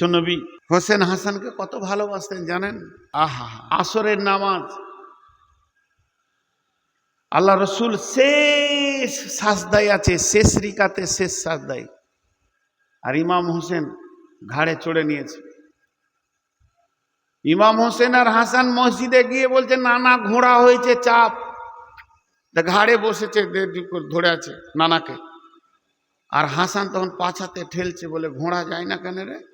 বিশ্বনবী হোসেন হাসানকে কত ভালোবাসতেন জানেন? আহা। আসরের নামাজ। আল্লাহ রসুল শেষ সাজদাই আছে শেষ রিকাতে শেষ সাজদাই আর ইমাম হোসেন ঘাড়ে চড়ে নিয়েছে। ইমাম হোসেন আর হাসান মসজিদে গিয়ে বলছে নানা ঘোড়া হয়েছে চাপ। তা ঘাড়ে বসেছে ধরে আছে নানাকে। আর হাসান তখন পাছাতে ঠেলছে বলে ঘোড়া যায় না কেন রে?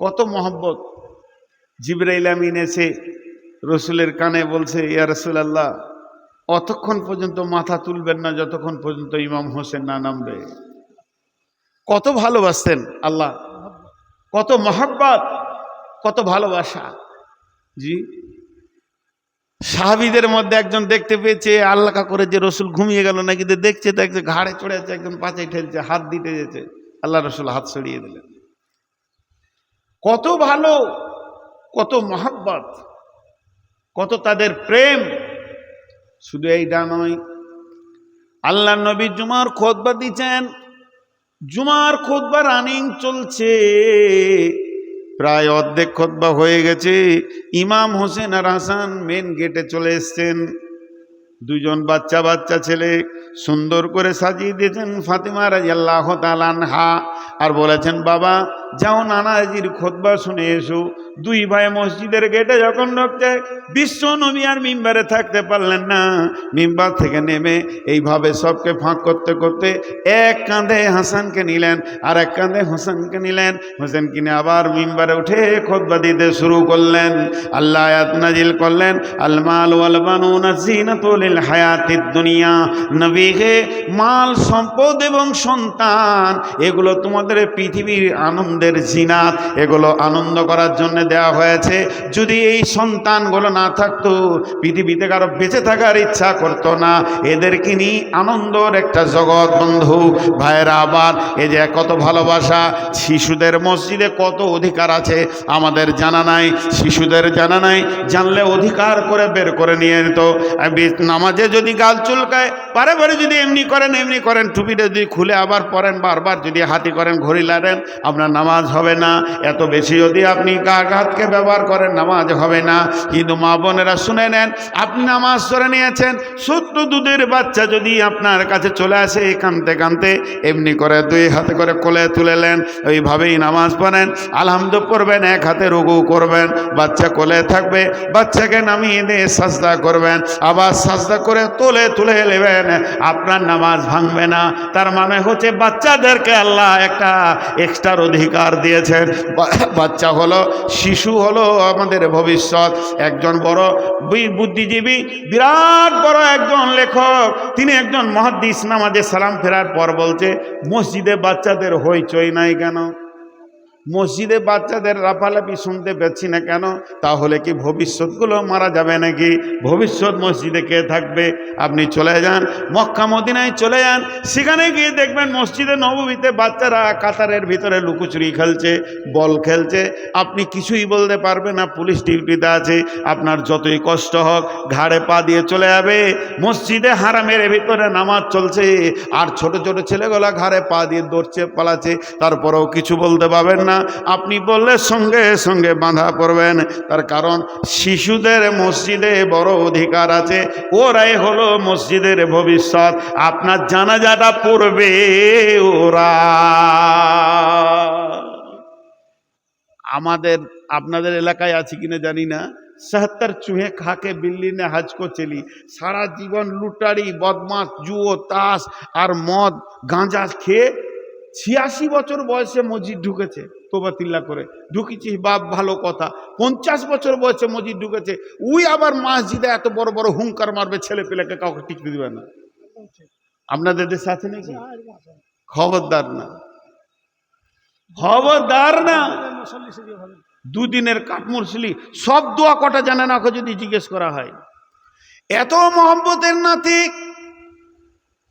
কত মহব্বত। জিব্রাইল আমিন এসে রসুলের কানে বলছে, ইয়া রসুলাল্লাহ, অতক্ষণ পর্যন্ত মাথা তুলবেন না, যতক্ষণ পর্যন্ত ইমাম হোসেন না নামবে। কত ভালোবাসতেন আল্লাহ, কত মহাব্বত, কত ভালোবাসা। জি। সাহাবিদের মধ্যে একজন দেখতে পেয়েছে আল্লাহ করে যে রসুল ঘুমিয়ে গেল, নাকি দেখছে দেখছে ঘাড়ে চড়ে আছে, একজন পাচাই ঠেলছে, হাত দিতে যেতে। আল্লাহ রসুল হাত সরিয়ে দিলেন। কত ভালো, কত মহাব্বত, কত তাদের প্রেম। শুধু এইটা নয় আল্লাহ নবী জুমার খোদবা দিচ্ছেন। জুমার খোদবা রানিং চলছে। প্রায় অর্ধেক খোদবা হয়ে গেছে। ইমাম হোসেন আর হাসান মেন গেটে চলে এসছেন। দুজন বাচ্চা বাচ্চা ছেলে সুন্দর করে সাজিয়ে দিয়েছেন ফাতিমা রাজি আল্লাহ তালানহা আর বলেছেন, বাবা যাও নানাজির খোদবা শুনে এসো। দুই ভাই মসজিদের গেটে যখন ঢুকছে বিশ্ব নবী আর মিম্বারে থাকতে পারলেন না, মিম্বার থেকে নেমে এইভাবে সবকে ফাঁক করতে করতে এক কাঁধে হাসানকে নিলেন আর এক কাঁধে হোসেনকে নিলেন। হোসেন কিনে আবার মিম্বারে উঠে খোদবা দিতে শুরু করলেন। আল্লাহ নাজিল করলেন আলমাল ওয়াল বানুনা জিনাতুল হায়াতিদ দুনিয়া। নবী হে, মাল, সম্পদ এবং সন্তান, এগুলো তোমাদের পৃথিবীর আনন্দের জিনাত এগুলো আনন্দ করার জন্য দেওয়া হয়েছে। যদি এই সন্তানগুলো না থাকতো, পৃথিবীতে কারও বেঁচে থাকার ইচ্ছা করতো না। এদেরকে নিয়ে আনন্দর একটা জগৎ, বন্ধু। ভাইয়েরা, আবার এই যে কত ভালোবাসা, শিশুদের মসজিদে কত অধিকার আছে আমাদের জানা নাই। শিশুদের জানা নাই, জানলে অধিকার করে বের করে নিয়ে নিত। নামাজে যদি গাল চুলকায় পারে পারে যদি এমনি করেন এমনি করেন, টুপিটা যদি খুলে আবার পরেন, বারবার যদি হাতি করেন, ঘড়ি লাড়েন আপনার নামাজ হবে না, এত বেশি যদি আপনি কাঘাতকে ব্যবহার করেন, নামাজ হবে না। কিন্তু মা বোনেরা শুনে নেন, আপনি নামাজ ধরে নিয়েছেন সত্য দুধের বাচ্চা যদি আপনার কাছে চলে আসে কানতে কানতে, এমনি করে দুই হাতে করে কোলে তুলে নেন, ওইভাবেই নামাজ পড়েন, আলহামদু পড়বেন, এক হাতে রুগু করবেন, বাচ্চা কোলে থাকবে, বাচ্চাকে নামিয়ে দিয়ে সাজদা করবেন, আবার সাজদা করে তোলে তুলে নেবেন, আপনার নামাজ ভাঙবে না। তার মানে হচ্ছে বাচ্চাদেরকে আল্লাহ একটা এক্সট্রার অধিকার দিয়েছেন। বা- বাচ্চা হলো, শিশু হলো আমাদের ভবিষ্যৎ। একজন বড় বুদ্ধিজীবী, বিরাট বড় একজন লেখক। তিনি একজন মহাদ্দিস, নামাজে সালাম ফেরার পর বলছে, মসজিদে বাচ্চাদের হইচই নাই কেন? মসজিদে বাচ্চাদের লাফালাফি শুনতে পাচ্ছি না কেন? তাহলে কি ভবিষ্যৎগুলো মারা যাবে নাকি? ভবিষ্যৎ মসজিদে কে থাকবে? আপনি চলে যান, মক্কা মদিনায় চলে যান, সেখানে গিয়ে দেখবেন মসজিদে নবমীতে বাচ্চারা কাতারের ভিতরে লুকোচুরি খেলছে, বল খেলছে। আপনি কিছুই বলতে পারবেন না, পুলিশ ডিউটিতে আছে, আপনার যতই কষ্ট হোক ঘাড়ে পা দিয়ে চলে যাবে। মসজিদে হারামের ভিতরে নামাজ চলছে, আর ছোট ছোট ছেলেগুলা ঘাড়ে পা দিয়ে দৌড়ছে, পালাচ্ছে, তারপরেও কিছু বলতে পারবেন না। আপনি বললে সঙ্গে সঙ্গে বাঁধা পড়বেন। তার কারণ শিশুদের মসজিদে বড় অধিকার আছে। ওরাই হলো মসজিদের ভবিষ্যৎ। আপনার জানাজাটা পড়বে ওরা। আমাদের, আপনাদের এলাকায় আছে কিনা জানি না। সাহাত্তর চুহে খাকে বিল্লি নে হাজকো চেলি। সারা জীবন লুটারি বদমাস জুয়ো, তাস আর মদ, গাঁজা খেয়ে ছিয়াশি বছর বয়সে মসজিদ ঢুকেছে। তোবাতিল্লা করে। ঢুকেছি বাপ, ভালো কথা। পঞ্চাশ বছর বয়সে মসজিদ ঢুকেছে উই আবার মসজিদে এত বড় বড় হুঙ্কার মারবে, ছেলে পেলেকে কাউকে টিকতে দিবে না। আপনাদের দেশে আছে নাকি? খবরদার না। খবরদার না। দুদিনের কাঠমুরসিলি সব দোয়া কটা জানে না যদি জিজ্ঞেস করা হয়। এত মহব্বতের নাতি,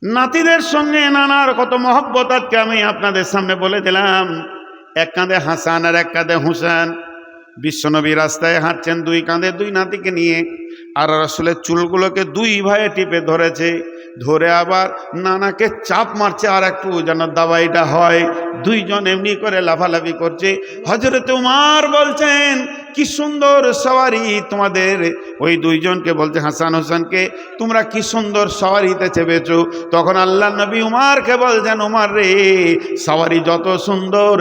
নাতিদের সঙ্গে নানার কত মহব্বত আজকে আমি আপনাদের সামনে বলে দিলাম। এক কাঁধে হাসান আর এক কাঁধে হুসেন। বিশ্বনবী রাস্তায় হাঁটছেন দুই কাঁধে দুই নাতিকে নিয়ে। আর রসুলের চুলগুলোকে দুই ভাইয়ে টিপে ধরেছে। ধরে আবার নানাকে চাপ মারছে আর একটু যেন দাবাইটা হয়। দুইজন এমনি করে লাফালাফি করছে। হজরত উমার বলছেন কি সুন্দর সওয়ারি তোমাদের? ওই দুইজনকে বলছে, হাসান হোসেনকে, তোমরা কি সুন্দর সওয়ারিতে চেপেছো? তখন আল্লাহ নবী উমারকে বলছেন উমার রে, সওয়ারি যত সুন্দর,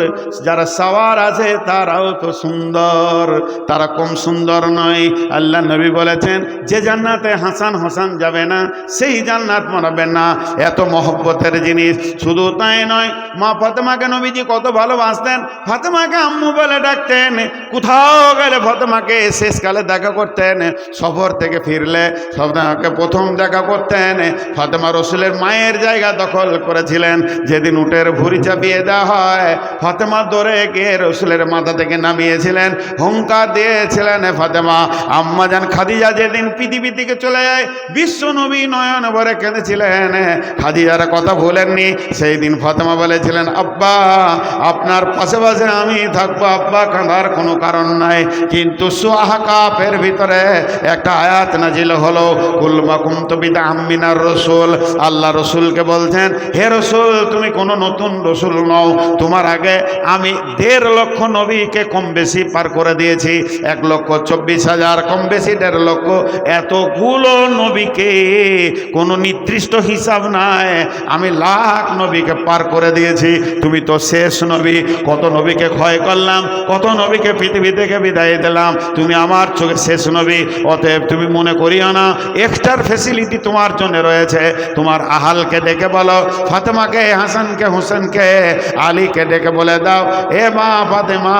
যারা সাওয়ার আছে তারাও তো সুন্দর, তারা কম সুন্দর নয়। আল্লাহ নবী বলেছেন, যে জান্নাতে হাসান হোসেন যাবে না, সেই জান্নাত মানাবে না। এত মহব্বতের জিনিস, শুধু তাই নয়, মা ফাতেমাকে নবীজি কত ভালোবাসতেন, ফাতেমাকে আম্মু বলে ডাকতেন, কোথাও গেলে ফাতেমাকে শেষকালে দেখা করতেন, সফর থেকে ফিরলে ফাতেমাকে প্রথম দেখা করতেন। ফাতেমা রসুলের মায়ের জায়গা দখল করেছিলেন, যেদিন উটের ভুড়ি চাপিয়ে দেওয়া হয়। ফাতেমা দৌড়ে গিয়ে রসুলের মাথা থেকে নামিয়েছিলেন, হুঙ্কার দিয়েছিলেন, ফাতেমা, আম্মা যান খাদিজা যেদিন পৃথিবী থেকে চলে যায়, বিশ্ব নবী নয়ন ভরে কেঁদেছিলেন। খাদিজার কথা ভুলেননি সেই দিন ফাতেমা বলেছিলেন, আব্বা, আপনার পাশে পাশে আমি থাকব, আব্বা, কাঁদার কোনো কারণ নাই। কিন্তু সোহাকাপের ভিতরে একটা আয়াত নাজিল হলো কুলমা কুমতবিদা আম্মিনার রসুল। আল্লাহ রসুলকে বলছেন, হে রসুল, তুমি কোনো নতুন রসুল নও। তোমার আগে আমি দেড় লক্ষ নবীকে কম বেশি পার করে দিয়েছি। এক লক্ষ চব্বিশ হাজার, কম বেশি দেড় লক্ষ। এতগুলো নবীকে কোনো নির্দিষ্ট হিসাব নাই। আমি লাখ নবীকে পার করে দিয়েছি। তুমি তো শেষ নবী। কত নবীকে ক্ষয় করলাম, কত নবীকে পৃথিবী থেকে বিদায় দিলাম। তুমি আমার চোখে শেষ নবী, অতএব তুমি মনে করিও না এক্সট্রার ফেসিলিটি তোমার জন্য রয়েছে। তোমার আহালকে ডেকে বলো, ফাতেমাকে, হাসানকে, হোসেনকে, আলীকে ডেকে বলে দাও, এ মা ফাতেমা,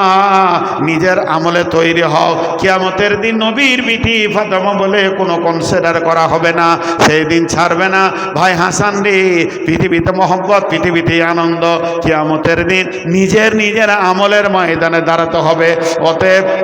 নিজের আমলে তৈরি হও। কিয়ামতের দিন নবীর বিটি ফাতেমা বলে কোনো কনসিডার করা হবে না, সেই দিন ছাড়বে না। ভাই হাসান রে, পৃথিবীতে মোহব্বত, পৃথিবীতে আনন্দ। কিয়ামতের দিন নিজের নিজের আমলের ময়দানে দাঁড়াতে হবে। অতএব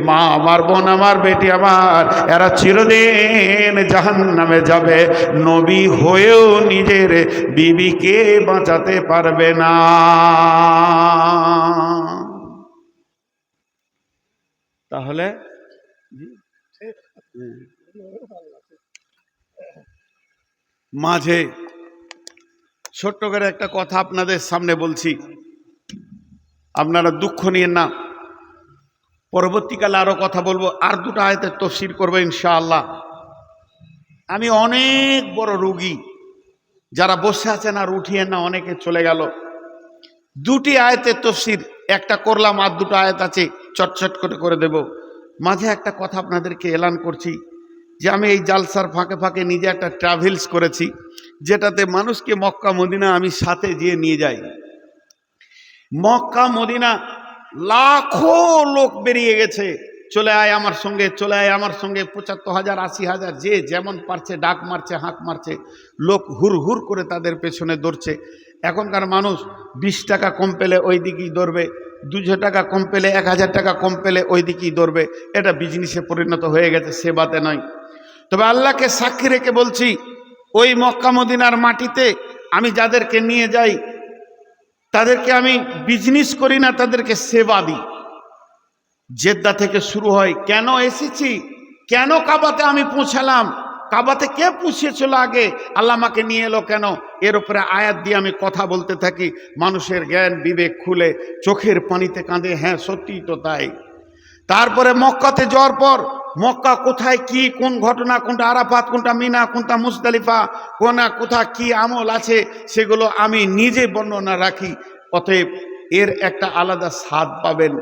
মা, আমার বোন, আমার বেটি, আমার, এরা চিরদিন জাহান নামে যাবে। নবী হয়েও নিজের বিবিকে বাঁচাতে পারবে না। তাহলে মাঝে ছোট্ট করে একটা কথা আপনাদের সামনে বলছি। আপনারা দুঃখ নিয়ে না। পরবর্তীকালে আরও কথা বলব। আর দুটো আয়তের তফসির করব ইনশাআল্লাহ। আমি অনেক বড় রুগী। যারা বসে আছেন আর উঠিয়ে না, অনেকে চলে গেল। দুটি আয়তের তফসির, একটা করলাম আর দুটো আয়াত আছে, চটচট করে করে দেব। মাঝে একটা কথা আপনাদেরকে এলান করছি, যে আমি এই জালসার ফাঁকে ফাঁকে নিজে একটা ট্রাভেলস করেছি, যেটাতে মানুষকে মক্কা মদিনা আমি সাথে গিয়ে নিয়ে যাই। মক্কা মদিনা লাখো লোক বেরিয়ে গেছে। চলে আয় আমার সঙ্গে, চলে আয় আমার সঙ্গে। পঁচাত্তর হাজার, আশি হাজার, যে যেমন পারছে, ডাক মারছে, হাঁক মারছে, লোক হুর হুর করে তাদের পেছনে দৌড়ছে। এখনকার মানুষ বিশ টাকা কম পেলে ওই দিকেই দৌড়বে, দুশো টাকা কম পেলে এক হাজার টাকা কম পেলে ওই দিকেই দৌড়বে। এটা বিজনেসে পরিণত হয়ে গেছে সেবাতে নয়। তবে আল্লাহকে সাক্ষী রেখে বলছি, ওই মক্কা মদিনার মাটিতে আমি যাদেরকে নিয়ে যাই তাদেরকে আমি বিজনেস করি না, তাদেরকে সেবা দিই। জেদ্দা থেকে শুরু হয়, কেন এসেছি? কেন কাবাতে আমি পৌঁছালাম? কাবাতে কে পুষিয়েছিল আগে? আল্লাহ আমাকে নিয়ে এলো কেন? এর উপরে আয়াত দিয়ে আমি কথা বলতে থাকি। মানুষের জ্ঞান বিবেক খুলে চোখের পানিতে কাঁদে হ্যাঁ সত্যিই তো তাই। তারপরে মক্কাতে যাওয়ার পর মক্কা কোথায় কি, কোন ঘটনা, কোনটা আরাফাত, কোনটা মিনা, কোনটা মুস্তালিফা কোনা কোথা কি আমল আছে, সেগুলো আমি নিজে বর্ণনা রাখি। অতএব এর একটা আলাদা স্বাদ পাবেন।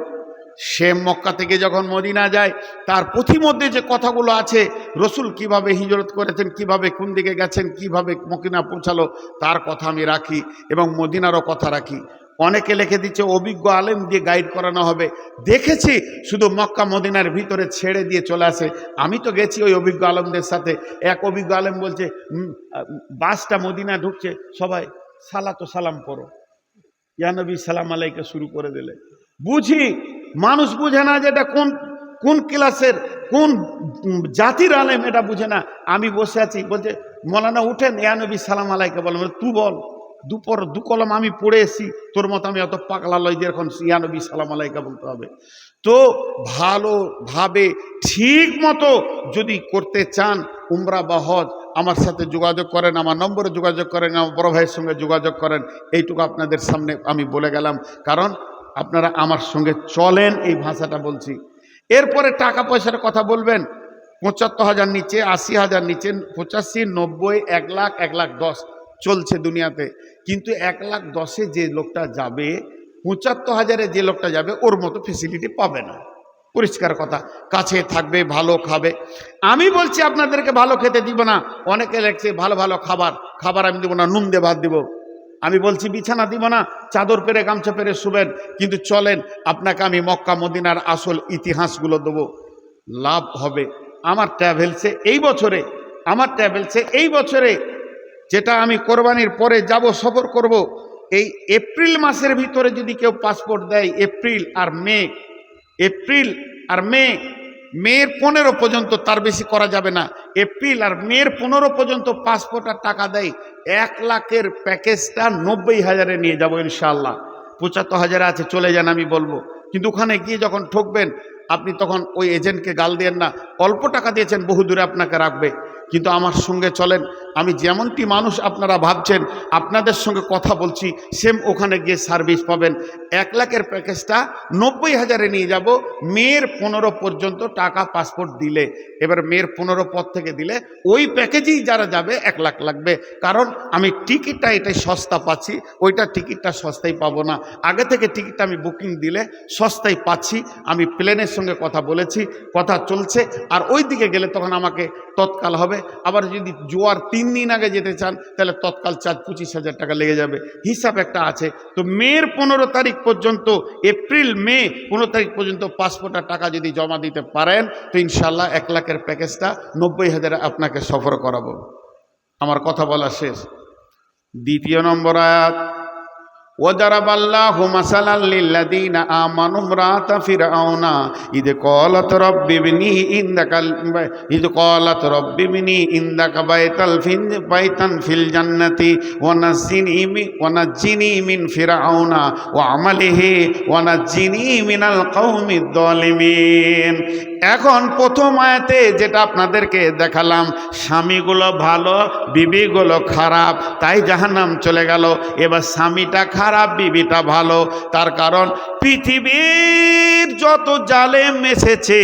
সে মক্কা থেকে যখন মদিনা যায়, তার পথিমধ্যে যে কথাগুলো আছে, রসুল কীভাবে হিজরত করেছেন, কীভাবে কোন দিকে গেছেন, কীভাবে মকিনা পৌঁছালো, তার কথা আমি রাখি এবং মদিনারও কথা রাখি। অনেকে লিখে দিচ্ছে অভিজ্ঞ আলেম দিয়ে গাইড করানো হবে। দেখেছি শুধু মক্কা মদিনার ভিতরে ছেড়ে দিয়ে চলে আসে। আমি তো গেছি ওই অভিজ্ঞ আলমদের সাথে। এক অভিজ্ঞ আলেম বলছে বাসটা মদিনা ঢুকছে সবাই সালা তো সালাম করো ইয়ানবী সালাম আলাইকে শুরু করে দিলে। বুঝি মানুষ বুঝে না যে এটা কোন কোন ক্লাসের কোন জাতির আলেম এটা বুঝে না। আমি বসে আছি বলছে মলানা উঠেন। ইয়ানবী সালাম আলাইকে বলে, তুই বল। দুপর, দু কলম আমি পড়ে এসি তোর মতো আমি অত পাগলা লয় যে এখন ইয়ানবী সালাম আলাইকা বলতে হবে। তো ভালোভাবে ঠিক মতো যদি করতে চান, উমরা বা হজ, আমার সাথে যোগাযোগ করেন, আমার নম্বরে যোগাযোগ করেন, আমার বড় ভাইয়ের সঙ্গে যোগাযোগ করেন, এইটুকু আপনাদের সামনে আমি বলে গেলাম। কারণ আপনারা আমার সঙ্গে চলেন, এই ভাষাটা বলছি। এরপরে টাকা পয়সার কথা বলবেন, পঁচাত্তর হাজার নিচে, আশি হাজার নিচে, পঁচাশি, নব্বই, এক লাখ এক লাখ দশ। চলছে দুনিয়াতে। কিন্তু এক লাখ দশে যে লোকটা যাবে, পঁচাত্তর হাজারে যে লোকটা যাবে, ওর মতো ফেসিলিটি পাবে না। পরিষ্কার কথা। কাছে থাকবে, ভালো খাবে। আমি বলছি, আপনাদেরকে ভালো খেতে দিব না। অনেকে লেখছে, ভালো ভালো খাবার। খাবার আমি দেবো না, নুন দিয়ে ভাত দিব। আমি বলছি, বিছানা দিব না। চাদর পেরে, গামছা পেরে শুবেন। কিন্তু চলেন, আপনাকে আমি মক্কা, মদিনার আসল ইতিহাসগুলো দেবো। লাভ হবে। আমার ট্রাভেলসে এই বছরে, আমার ট্রাভেলসে এই বছরে যেটা আমি কোরবানির পরে যাব সফর করব, এই এপ্রিল মাসের ভিতরে যদি কেউ পাসপোর্ট দেয়, এপ্রিল আর মে, এপ্রিল আর মে মেয়ের পনেরো পর্যন্ত তার বেশি করা যাবে না। এপ্রিল আর মেয়ের পনেরো পর্যন্ত পাসপোর্ট আর টাকা দেয়, এক লাখের প্যাকেজটা নব্বই হাজারে নিয়ে যাব ইনশাল্লাহ পঁচাত্তর হাজারে আছে, চলে যান আমি বলব। কিন্তু ওখানে গিয়ে যখন ঠকবেন, আপনি তখন ওই এজেন্টকে গাল দেন না, অল্প টাকা দিয়েছেন বহু দূরে আপনাকে রাখবে। কিন্তু আমার সঙ্গে চলেন। আমি যেমনটি মানুষ আপনারা ভাবছেন, আপনাদের সঙ্গে কথা বলছি, সেম ওখানে গিয়ে সার্ভিস পাবেন। এক লাখের প্যাকেজটা নব্বই হাজারে নিয়ে যাব। মেয়ের পনেরো পর্যন্ত টাকা পাসপোর্ট দিলে। এবার মেয়ের পনেরো পর থেকে দিলে ওই প্যাকেজেই যারা যাবে, এক লাখ লাগবে। কারণ আমি টিকিটটা এটাই সস্তা পাচ্ছি, ওইটা টিকিটটা সস্তায় পাবো না। আগে থেকে টিকিটটা আমি বুকিং দিলে সস্তায় পাচ্ছি। আমি প্লেনের সঙ্গে কথা বলেছি, কথা চলছে। আর ওই দিকে গেলে তখন আমাকে তৎকাল হবে। আবার যদি জোয়ার তিন দিন আগে যেতে চান, তাহলে তৎকাল চার পঁচিশ হাজার টাকা লেগে যাবে। হিসাব একটা আছে। তো মের পনেরো তারিখ পর্যন্ত, এপ্রিল, মে পনেরো তারিখ পর্যন্ত পাসপোর্টের টাকা যদি জমা দিতে পারেন, তো ইনশাল্লাহ এক লাখের প্যাকেজটা নব্বই হাজারে আপনাকে সফর করাবো। আমার কথা বলা শেষ। দ্বিতীয় নম্বর আয়াত। وضرب الله مثلا للذين آمنوا امرأة فرعون. إذ قالت رب ابني عندك إذ قالت رب ابني عندك بيتا في- بيتا في الجنة. ونجني ونجني من فرعون وعمله ونجني من القوم الظالمين. এখন প্রথম আয়াতে যেটা আপনাদেরকে দেখালাম, স্বামীগুলো ভালো, বিবিগুলো খারাপ, তাই জাহান্নাম চলে গেল। এবার স্বামীটা খারাপ, বিবিটা ভালো। তার কারণ পৃথিবীর যত জালেম এসেছে,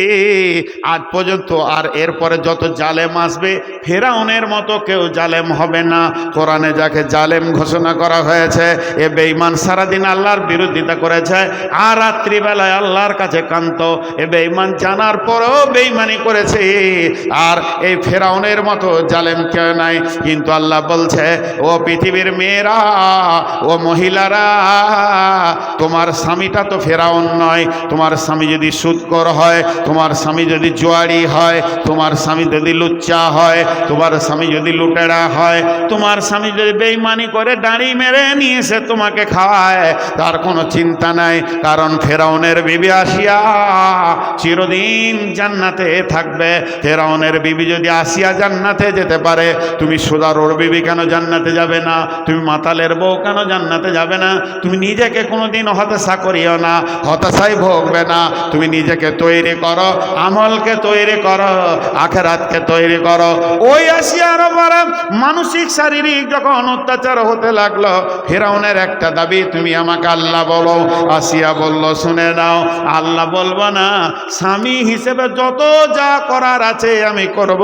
আজ পর্যন্ত আর এরপরে যত জালেম আসবে, ফেরাউনের মতো কেউ জালেম হবে না। কোরআনে যাকে জালেম ঘোষণা করা হয়েছে, এ বেঈমান সারাদিন আল্লাহর বিরোধিতা করেছে, আর রাত্রিবেলায় আল্লাহর কাছে কান্ত এ বেঈমান জানার পরেও বেঈমানি করেছে, আর এই ফেরাউনের মতো জালেম কেউ নাই। কিন্তু আল্লাহ বলছে, ও পৃথিবীর মেয়েরা, ও মহিলারা, তোমার স্বামীটা তো ফেরাউন নয়, তোমার স্বামী যদি সুদকর হয়, তোমার স্বামী যদি জোয়ারি হয়, তোমার স্বামী যদি লুচ্চা হয়, তোমার স্বামী যদি লুটেরা হয়, তোমার স্বামী যদি বেইমানি করে দাঁড়ি মেরে নিয়ে এসে তোমাকে খাওয়ায়, তার কোনো চিন্তা নাই, কারণ ফেরাউনের বিবি আসিয়া চিরদিন জান্নাতে থাকবে। ফেরাউনের বিবি যদি আসিয়া জান্নাতে যেতে পারে, তুমি সুদারোর বিবি কেন জান্নাতে যাবে না? তুমি মাতালের বউ কেন জান্নাতে যাবে না? তুমি নিজেকে কোনোদিন হতাশা করিও না, হতাশাই ভোগবে না। তুমি নিজেকে তৈরি করো, আমলকে তৈরি করো, আখেরাতকে তৈরি করো। ওই আসিয়ার পরে মানসিক, শারীরিক যখন অত্যাচার হতে লাগল, ফেরাউনের একটা দাবি, তুমি আমাকে আল্লাহ বলো। আসিয়া বলল, শুনে নাও, আল্লাহ বলব না, স্বামী হিসেবে যত যা করার আছে আমি করব।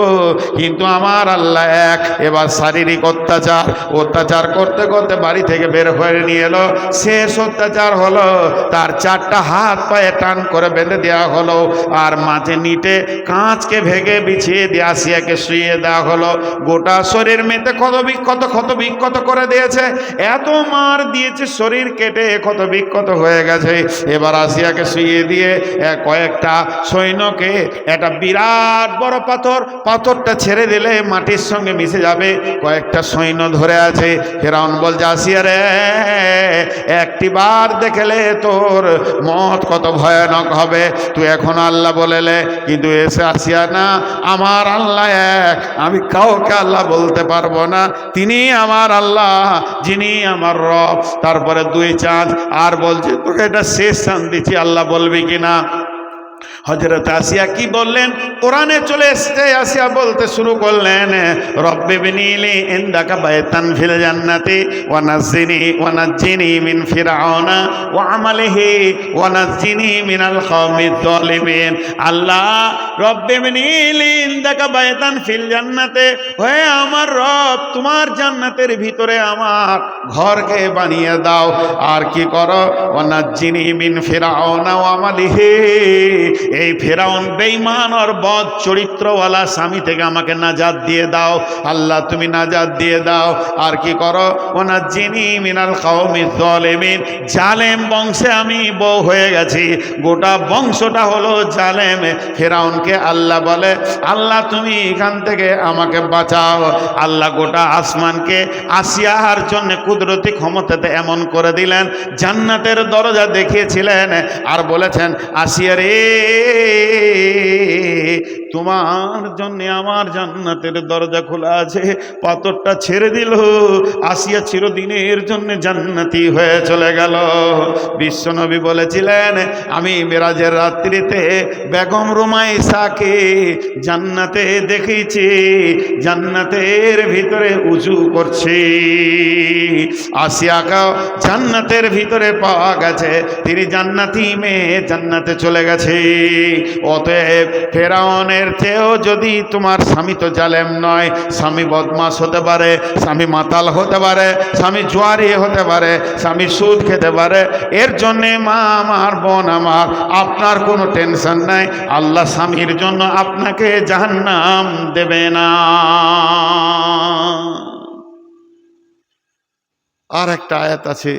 কিন্তু আমার আল্লাহ এক, এবার শারীরিক অত্যাচার অত্যাচার করতে করতে বাড়ি থেকে বের হয়ে নিয়ে এলো। শেষ অত্যাচার হলো তার চারটা হাত পায়ে টান করে বেঁধে দেওয়া হলো আর মাঝে নিটে কাঁচকে ভেঙে বিছিয়ে দিয়ে আসিয়াকে শুয়ে দেওয়া হলো। গোটা শরীর মেতে ক্ষত বিক্ষত ক্ষত বিক্ষত করে দিয়েছে। এত মার দিয়েছে শরীর কেটে ক্ষত বিক্ষত হয়ে গেছে। এবার আসিয়াকে শুয়ে দিয়ে কয়েকটা সৈন্যকে একটা বিরাট বড় পাথর, পাথরটা ছেড়ে দিলে মাটির সঙ্গে মিশে যাবে। কয়েকটা সৈন্য ধরে আছে। ফেরাউন বলছে, আসিয়া রে, একটি বার দেখলে তোর মত কত ভয়ানক হবে? তুই এখন আল্লাহ বলেলে, কিন্তু এসে আসিয়া না, আমার আল্লাহ এক। আমি কাউকে আল্লাহ বলতে পারব না। তিনি আমার আল্লাহ, যিনি আমার রব। তারপরে দুই চাঁদ, আর বলছে, তোকে এটা শেষ চাঁদ দিচ্ছি, আল্লাহ বলবি কিনা? হজরত আসিয়া কি বললেন? কোরআনে চলে এসছে, আসিয়া বলতে শুরু করলেন, রব্বে বিনিলি ইন্দাকা বায়তান ফিল জান্নাতি ওয়া নাজ্জিনি ওয়া নাজ্জিনি মিন ফিরআউনা ওয়া আমালিহি, ওয়া নাজ্জিনি মিনাল কওমিজ জালিমিন আল্লাহ, রব্বে বিনিলি ইন্দাকা বায়তান ফিল জান্নাতে হে আমার রব, তোমার জান্নাতের ভিতরে আমার ঘরকে বানিয়ে দাও। আর কি করো? ওয়া নাজ্জিনি মিন ফিরআউনা ওয়া আমালিহি। এই ফেরাউন বেঈমান আর বদ চরিত্রওয়ালা স্বামী থেকে আমাকে নাজাদ দিয়ে দাও। আল্লাহ, তুমি নাজাদ দিয়ে দাও। আর কি করো? ওনার যিনি মিনাল কাউমি জলেমিন জালেম বংশে আমি বউ হয়ে গেছি। গোটা বংশটা হলো জালেম। ফেরাউনকে আল্লাহ বলে, আল্লাহ, তুমি এখান থেকে আমাকে বাঁচাও। আল্লাহ গোটা আসমানকে আসিয়াহার জন্য কুদরতি ক্ষমতাতে এমন করে দিলেন। জান্নাতের দরজা দেখিয়েছিলেন আর বলেছেন, আসিয়া রে তোমার জন্য আমার জান্নাতের দরজা খোলা আছে, পাথরটা ছেড়ে দিল, আসিয়া চিরদিনের জন্য জান্নাতি হয়ে চলে গেল। বিশ্বনবী বলেছিলেন, আমি মেরাজের রাত্রিতে বেগম রুমাইসাকে জান্নাতে দেখেছি, জান্নাতের ভিতরে উজু করছি। আসিয়াকে জান্নাতের ভিতরে পাওয়া গেছে, তিনি জান্নাতি মেয়ে, জান্নাতে চলে গেছে। অতএব ফেরাউনের চেয়েও যদি তোমার স্বামী তো জালেম নয়, স্বামী বদমাস হতে পারে, স্বামী মাতাল হতে পারে, স্বামী জোয়ারি হতে পারে, স্বামী সুদ খেতে পারে, এর জন্যে মা আমার, বোন আমার, আপনার কোনো টেনশন নাই, আল্লাহ স্বামীর জন্য আপনাকে জাহান্নাম দেবে না। আর একটা আয়াত আছে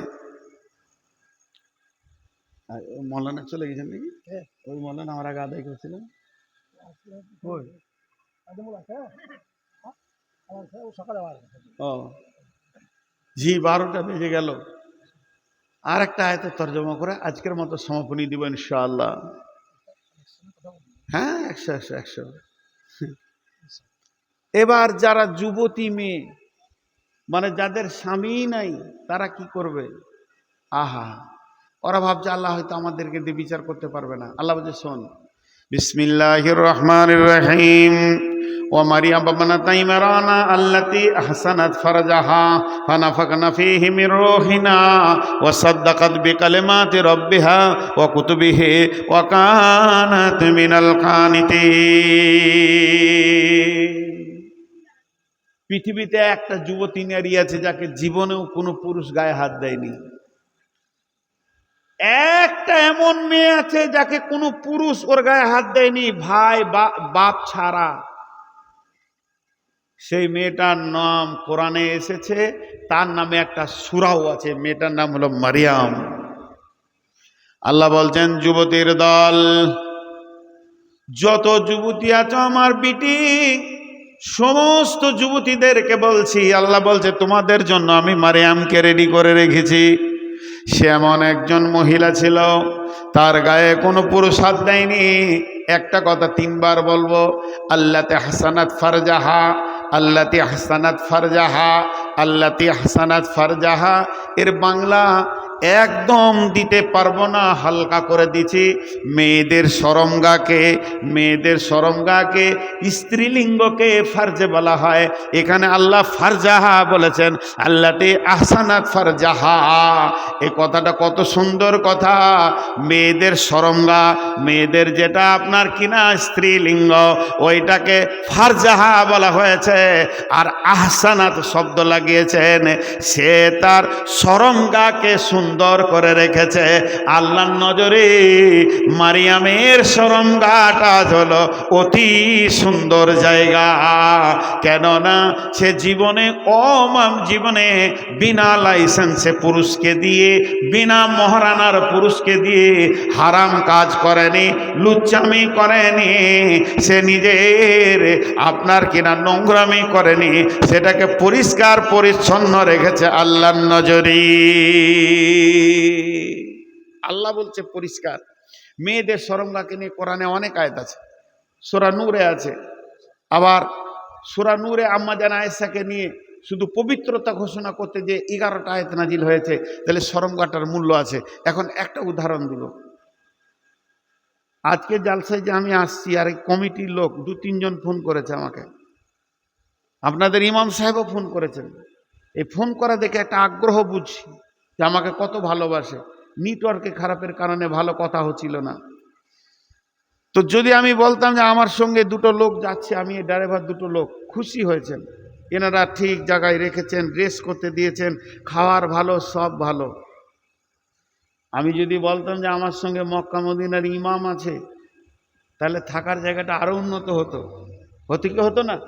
মৌলানা চলে গেছেন নাকি? ওই মৌলানা আমার আগে আদায় করেছিলেন। ওই। ও। জি বারোটা বেজে গেল। আর একটা আয়তে তর্জমা করে আজকের মতো সমাপনী দিব ইনশাআল্লাহ। হ্যাঁ একশো একশো একশো। এবার যারা যুবতী মেয়ে মানে যাদের স্বামী নাই তারা কি করবে? আহা। ওরা ভাবছে আল্লাহ হয়তো আমাদেরকে দিয়ে বিচার করতে পারবে না আল্লাহ বলছে শোন বিসমিল্লাহির রহমানির রহিম ومريم ابنة عمران التي أحسنت فرجها فنفخنا فيه من روحنا وصدقت بكلمات ربها وكتبه وكانت من القانتين পৃথিবীতে একটা যুবতী নারী আছে যাকে জীবনেও কোনো পুরুষ গায়ে হাত দেয়নি একটা এমন মেয়ে আছে যাকে কোনো পুরুষ ওর গায়ে হাত দেয়নি, ভাই বাপ ছাড়া। সেই মেয়েটার নাম কোরআনে এসেছে, তার নামে একটা সুরাও আছে, মেয়েটার নাম হলো মারিয়াম। আল্লাহ বলছেন, যুবতীর দল, যত যুবতী আছো আমার বিটি, সমস্ত যুবতীদেরকে বলছি, আল্লাহ বলছে, তোমাদের জন্য আমি মারিয়ামকে রেডি করে রেখেছি। সে এমন একজন মহিলা ছিল, তার গায়ে কোনো পুরুষাদ দেয়নি। একটা কথা তিনবার বলব, আল্লাতে হাসানাত ফারজাহা, আল্লাতে হাসানাত ফারজাহা, আল্লাতে হাসানাত ফারজাহা। এর বাংলা একদম দিতে পারব না, হালকা করে দিছি। মেয়েদের সরমগাকে মেয়েদের সরমগাকে, স্ত্রীলিঙ্গকে ফার্জে বলা হয়। এখানে আল্লাহ ফারজাহা বলেছেন আল্লাহতে আহসানাত ফারজাহা। এ কথাটা কত সুন্দর কথা। মেয়েদের সরঙ্গা মেয়েদের যেটা আপনার কিনা স্ত্রীলিঙ্গ, ওইটাকে ফারজাহা বলা হয়েছে। আর আহসানাত শব্দ লাগিয়েছেন, সে তার সরঙ্গাকে সুন্দর সুন্দর করে রেখেছে। আল্লাহর নজরে মারিয়ামের সরঙ্গাটা হলো অতি সুন্দর জায়গা। কেননা সে জীবনে, অমাম জীবনে বিনা লাইসেন্সে পুরুষকে দিয়ে, বিনা মহারানার পুরুষকে দিয়ে হারাম কাজ করেনি, লুচ্চামি করেনি। সে নিজের আপনার কিনা নোংরামি করেনি, সেটাকে পরিষ্কার পরিচ্ছন্ন রেখেছে আল্লাহর নজরি। আল্লাহ বলছে, পরিষ্কার। মেয়েদের সরঙ্গাকে নিয়ে কোরআনে অনেক আয়াত আছে। সোরা নূরে আছে। আবার সোরা নূরে আম্মা জানা আয়েসাকে নিয়ে শুধু পবিত্রতা ঘোষণা করতে যে এগারোটা আয়াত নাজিল হয়েছে, তাহলে সরঙ্গাটার মূল্য আছে। এখন একটা উদাহরণ দিল। আজকে জালসায় যে আমি আসছি আর কমিটির লোক দু, তিনজন ফোন করেছে আমাকে। আপনাদের ইমাম সাহেবও ফোন করেছেন। এই ফোন করা দেখে একটা আগ্রহ বুঝছি। যে আমাকে কত ভালোবাসে। নেটওয়ার্কে খারাপের কারণে ভালো কথা হচ্ছিল না। তো যদি আমি বলতাম যে আমার সঙ্গে দুটো লোক যাচ্ছে, আমি এই ড্রাইভার দুটো লোক খুশি হয়েছেন। এনারা ঠিক জায়গায় রেখেছেন রেস করতে দিয়েছেন, খাওয়ার ভালো, সব ভালো। আমি যদি বলতাম যে আমার সঙ্গে মক্কা মদিনার ইমাম আছে, তাহলে থাকার জায়গাটা আরও উন্নত হতো। হতে কি হতো না?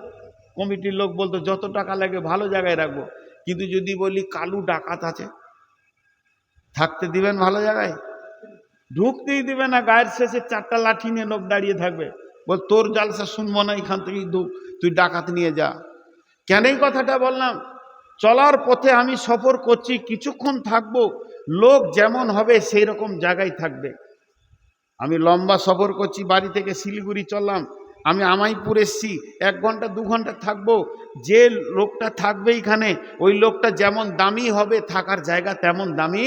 কমিটির লোক বলতো, যত টাকা লাগে ভালো জায়গায় রাখব। কিন্তু যদি বলি, কালু ডাকাত আছে। থাকতে দিবেন ভালো জায়গায়? ঢুকতেই দিবে না, গায়ের শেষে চারটা লাঠি নিয়ে লোক দাঁড়িয়ে থাকবে। বল, তোর জালসা শুনব না, এখান থেকেই ঢুক, তুই ডাকাত নিয়ে যা। কেন এই কথাটা বললাম? চলার পথে আমি সফর করছি, কিছুক্ষণ থাকব, লোক যেমন হবে সেই রকম জায়গায় থাকবে। আমি লম্বা সফর করছি, বাড়ি থেকে শিলিগুড়ি চললাম। আমি আমাইপুর এসছি, এক ঘণ্টা, দু ঘণ্টা থাকব। যে লোকটা থাকবে এখানে, ওই লোকটা যেমন দামি হবে, থাকার জায়গা তেমন দামি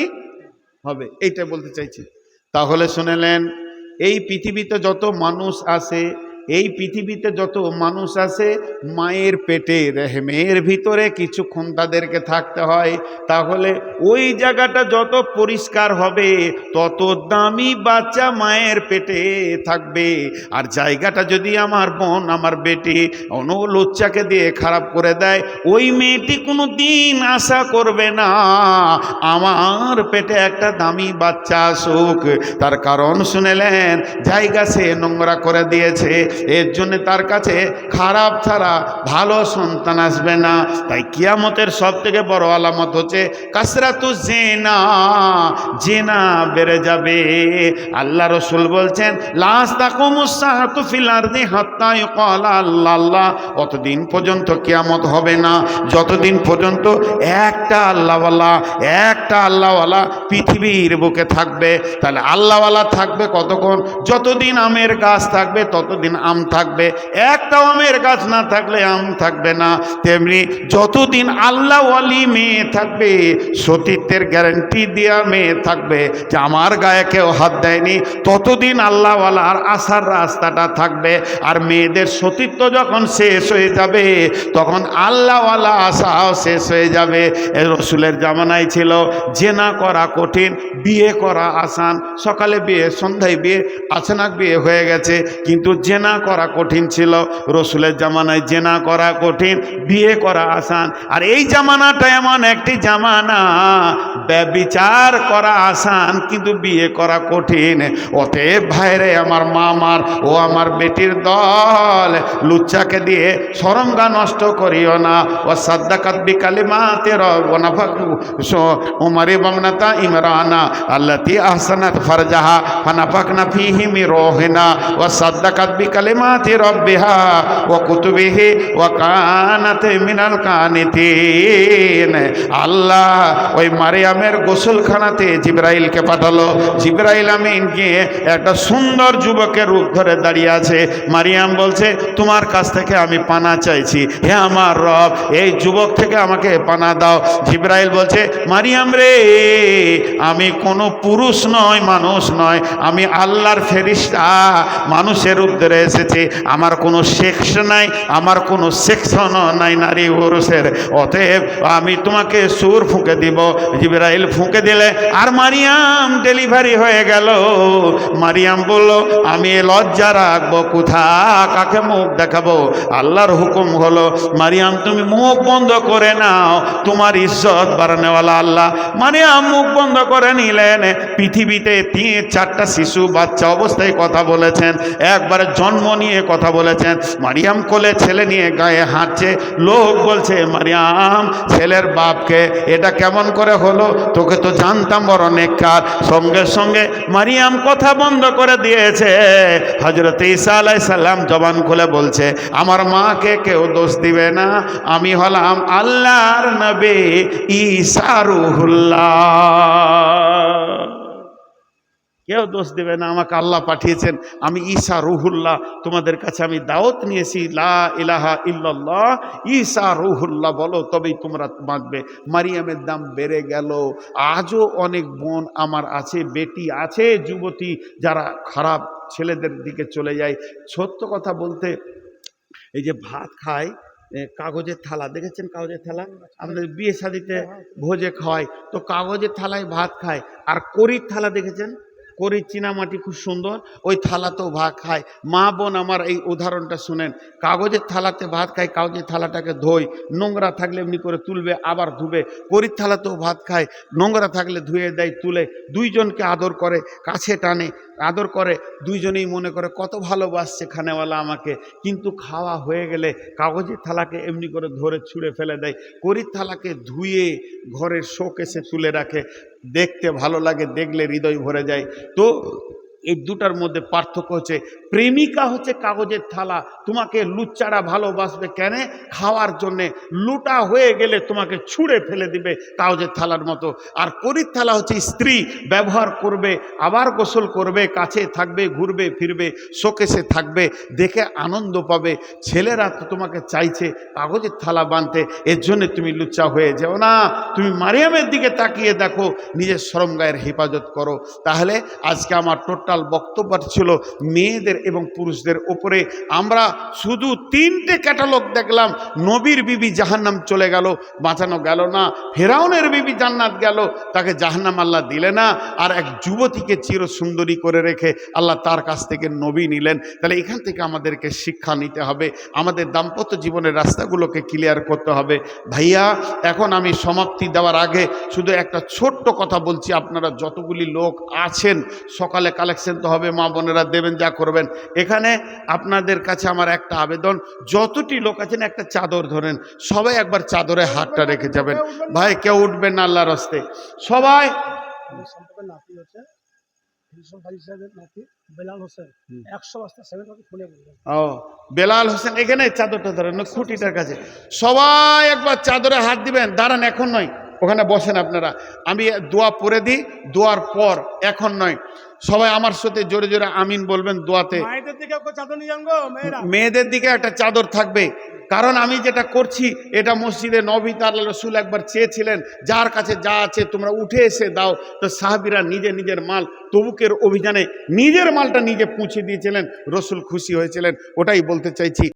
হবে এইটা বলতে চাইছি। তাহলে শুনেলেন এই পৃথিবীতে যত মানুষ আসে এই পৃথিবীতে যত মানুষ আসে মায়ের পেটে রেহমের ভিতরে কিছুক্ষণ তাদেরকে থাকতে হয়। তাহলে ওই জায়গাটা যত পরিষ্কার হবে, তত দামি বাচ্চা মায়ের পেটে থাকবে। আর জায়গাটা যদি আমার বোন, আমার বেটি অন্য লোচ্চাকে দিয়ে খারাপ করে দেয়, ওই মেয়েটি কোনো দিন আশা করবে না, আমার পেটে একটা দামি বাচ্চা আসুক। তার কারণ শুনেলেন, জায়গা সে নোংরা করে দিয়েছে। এর জন্য তার কাছে খারাপ ছাড়া ভালো সন্তান আসবে না। তাই কিয়ামতের সব থেকে বড় আলামত হচ্ছে, কাসরাতু জেনা জেনা বেড়ে যাবে। আল্লাহ রসুল বলছেন আল্লাহ আল্লাহ। অতদিন পর্যন্ত কিয়ামত হবে না। যতদিন পর্যন্ত একটা আল্লাহওয়ালা একটা আল্লাহওয়ালা পৃথিবীর বুকে থাকবে, তাহলে আল্লাহওয়ালা থাকবে কতক্ষণ? যতদিন আমের গাছ থাকবে, ততদিন আম থাকবে একটা আমের গাছ না থাকলে আম থাকবে না। তেমনি যতদিন আল্লাহওয়ালি মেয়ে থাকবে, সতীত্বের গ্যারান্টি দেওয়া মেয়ে থাকবে, যে আমার গায়ে কেউ হাত দেয়নি, ততদিন আল্লাহওয়ালার আসার রাস্তাটা থাকবে। আর মেয়েদের সতীত্ব যখন শেষ হয়ে যাবে, তখন আল্লাহওয়ালা আশাও শেষ হয়ে যাবে। রসুলের জামানায় ছিল, জেনা করা কঠিন, বিয়ে করা আসান। সকালে বিয়ে, সন্ধ্যায় বিয়ে, আচানক বিয়ে হয়ে গেছে, কিন্তু জেনা করা কঠিন ছিল। রসুলের জামানায় জেনা করা কঠিন, বিয়ে করা আসান। আর এই জামানাটা এমন একটি জামানা, ব্যবিচার করা আসান, কিন্তু বিয়ে করা কঠিন। অতএব ভাইরে, আমার মামার ও আমার বেটির দল লুচ্চাকে দিয়ে সরঙ্গা নষ্ট করিও না। ও সাদ্দাকাত বিকালে মাতে রনাফাক উমার এবং নাতা ইমরানা আল্লাতি আহসানাত ফারজাহা ফানাফাকনা ফিহি মিরোহিনা। ও সাদ্দাকাত বিকালে মাতে রব্বিহা ও কুতুবিহি ও কানাতে মিনাল কানিতিন। আল্লাহ ওই মারিয়ামের গোসলখানাতে জিব্রাইলকে পাঠালো। জিব্রাইল আমিন গিয়ে একটা সুন্দর যুবকের রূপ ধরে দাঁড়িয়ে আছে। মারিয়াম বলছে, তোমার কাছ থেকে আমি পানা চাইছি। হে আমার রব, এই যুবক থেকে আমাকে পানা দাও। জিব্রাইল বলছে, মারিয়াম রে, আমি কোনো পুরুষ নয়, মানুষ নয়। আমি আল্লাহর ফেরিস্তা। মানুষের রূপ ধরে এসেছে আমার কোনো সেক্স নাই, আমার কোনো সেকশনও নাই নারী পুরুষের। অতএব আমি তোমাকে সুর ফুঁকে দিব। জিবরাইল ফুঁকে দিলে আর মারিয়াম ডেলিভারি হয়ে গেল। মারিয়াম বলল, আমি লজ্জা রাখব কোথা কাকে মুখ দেখাবো? আল্লাহর হুকুম হলো, মারিয়াম তুমি মুখ বন্ধ করে নাও। তোমার ইজ্জত বাড়ানেওয়ালা আল্লাহ। মারিয়াম মুখ বন্ধ করে নিলেন। পৃথিবীতে তিন, চারটা শিশু, বাচ্চা অবস্থায় কথা বলেছেন। একবারে জন্ম নিয়ে কথা বলেছেন। মারিয়াম কোলে ছেলে নিয়ে গায়ে হাঁটছে। লোক বলছে, মারিয়াম, ছেলের বাপকে এটা কেমন করে হলো? তোকে তো জানতাম বড় নেককার। সঙ্গে সঙ্গে মারিয়াম কথা বন্ধ করে দিয়েছে। হজরত ঈসা আলাই সাল্লাম জবান খুলে বলছে, আমার মাকে কেউ দোষ দিবে না। আমি হলাম আল্লাহর নবী ঈসা রুহুল্লাহ। কেউ দোষ দেবে না, আমাকে আল্লাহ পাঠিয়েছেন। আমি ঈসা রুহুল্লাহ, তোমাদের কাছে আমি দাওয়াত নিয়েছি, লা ইলাহা ইল্লাল্লাহ। ঈসা রুহুল্লাহ বলো, তবেই তোমরা বাঁচবে। মারিয়ামের দাম বেড়ে গেল। আজও অনেক বোন আমার আছে, বেটি আছে, যুবতী যারা খারাপ ছেলেদের দিকে চলে যায়। সত্য কথা বলতে, এই যে ভাত খায় কাগজের থালা, দেখেছেন কাগজের থালা? আমাদের বিয়ে শাদিতে ভোজে খাওয়ায়, তো কাগজের থালায় ভাত খায়। আর করির থালা দেখেছেন? করির চীনামাটি খুব সুন্দর, ওই থালাতেও ভাত খায়। মা বোন আমার এই উদাহরণটা শুনেন, কাগজের থালাতে ভাত খায়, কাগজের থালাটাকে ধোয়, নোংরা থাকলে এমনি করে তুলবে, আবার ধুবে করির থালাতেও ভাত খায়, নোংরা থাকলে ধুয়ে দেয়, তুলে দুইজনকে আদর করে, কাছে টানে আদর করে, দুইজনেই মনে করে, কত ভালোবাসছে খানেওয়ালা আমাকে। কিন্তু খাওয়া হয়ে গেলে কাগজের থালাকে এমনি করে ধরে ছুঁড়ে ফেলে দেয়। করির থালাকে ধুয়ে ঘরের শোক এসে তুলে রাখে। দেখতে ভালো লাগে, দেখলে হৃদয় ভরে যায়। তো এই দুটার মধ্যে পার্থক্য হচ্ছে প্রেমিকা হচ্ছে কাগজের থালা। তোমাকে লুচ্চারা ভালোবাসবে কেন? খাওয়ার জন্যে। লুটা হয়ে গেলে তোমাকে ছুঁড়ে ফেলে দিবে কাগজের থালার মতো। আর করির থালা হচ্ছে স্ত্রী ব্যবহার করবে, আবার গোসল করবে, কাছে থাকবে, ঘুরবে, ফিরবে, শোকেসে থাকবে, দেখে আনন্দ পাবে। ছেলেরা তো তোমাকে চাইছে কাগজের থালা বানতে, এর জন্য তুমি লুচ্চা হয়ে যাও না। তুমি মারিয়ামের দিকে তাকিয়ে দেখো, নিজের শ্রম গায়ের হেফাজত করো। তাহলে আজকে আমার টোটাল বক্তব্য ছিল মেয়েদের এবং পুরুষদের ওপরে আমরা শুধু তিনটে ক্যাটালগ দেখলাম। নবীর বিবি জাহান্নাম চলে গেল, বাঁচানো গেল না। ফেরাউনের বিবি জান্নাত গেল, তাকে জাহান্নাম আল্লাহ দিলে না। আর এক যুবতীকে চির সুন্দরী করে রেখে আল্লাহ তার কাছ থেকে নবী নিলেন। তাহলে এখান থেকে আমাদেরকে শিক্ষা নিতে হবে। আমাদের দাম্পত্য জীবনের রাস্তাগুলোকে ক্লিয়ার করতে হবে। ভাইয়া, এখন আমি সমাপ্তি দেওয়ার আগে শুধু একটা ছোট্ট কথা বলছি। আপনারা যতগুলি লোক আছেন, সকালে কালেকশন তো হবে, মা বোনেরা দেবেন, যা করবেন। এখানে আপনাদের কাছে আমার একটা আবেদন, যতটি লোক আছেন একটা চাদর ধরেন, সবাই একবার চাদরে হাতটা রেখে যাবেন। ভাই, কেউ উঠবেন না আল্লাহর রাস্তে সবাই বেলাল হোসেন এখানে চাদরটা ধরেন খুঁটিটার কাছে। সবাই একবার চাদরে হাত দিবেন। দাঁড়ান, এখন নয়, ওখানে বসেন আপনারা। আমি দোয়া পরে দিই, দোয়ার পর, এখন নয়। সবাই আমার সাথে জোরে জোরে আমিন বলবেন দোয়াতে। মায়েদের দিকে একটা চাদর থাকবে। কারণ আমি যেটা করছি এটা মসজিদে নবী তার রসুল একবার চেয়েছিলেন যার কাছে যা আছে তোমরা উঠে এসে দাও। তো সাহাবিরা নিজে নিজের মাল তবুকের অভিযানে নিজের মালটা নিজে পৌঁছে দিয়েছিলেন রসুল খুশি হয়েছিলেন ওটাই বলতে চাইছি।